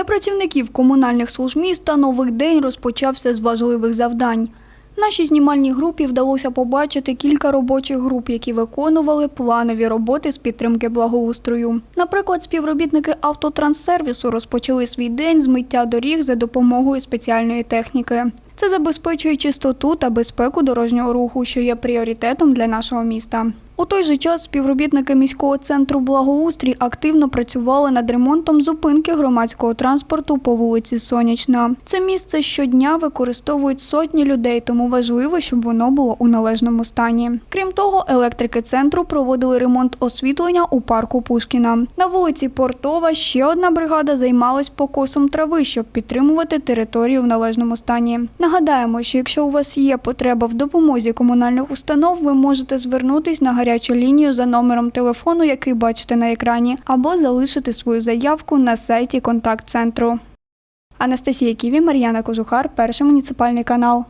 Для працівників комунальних служб міста новий день розпочався з важливих завдань. Нашій знімальній групі вдалося побачити кілька робочих груп, які виконували планові роботи з підтримки благоустрою. Наприклад, співробітники автотранссервісу розпочали свій день з миття доріг за допомогою спеціальної техніки. Це забезпечує чистоту та безпеку дорожнього руху, що є пріоритетом для нашого міста. У той же час співробітники міського центру благоустрій активно працювали над ремонтом зупинки громадського транспорту по вулиці Сонячна. Це місце щодня використовують сотні людей, тому важливо, щоб воно було у належному стані. Крім того, електрики центру проводили ремонт освітлення у парку Пушкіна. На вулиці Портова ще одна бригада займалась покосом трави, щоб підтримувати територію в належному стані. Нагадаємо, що якщо у вас є потреба в допомозі комунальних установ, ви можете звернутись на гарячу лінію за номером телефону, який бачите на екрані, або залишити свою заявку на сайті контакт-центру. Анастасія Ківі, Мар'яна Кожухар, перший муніципальний канал.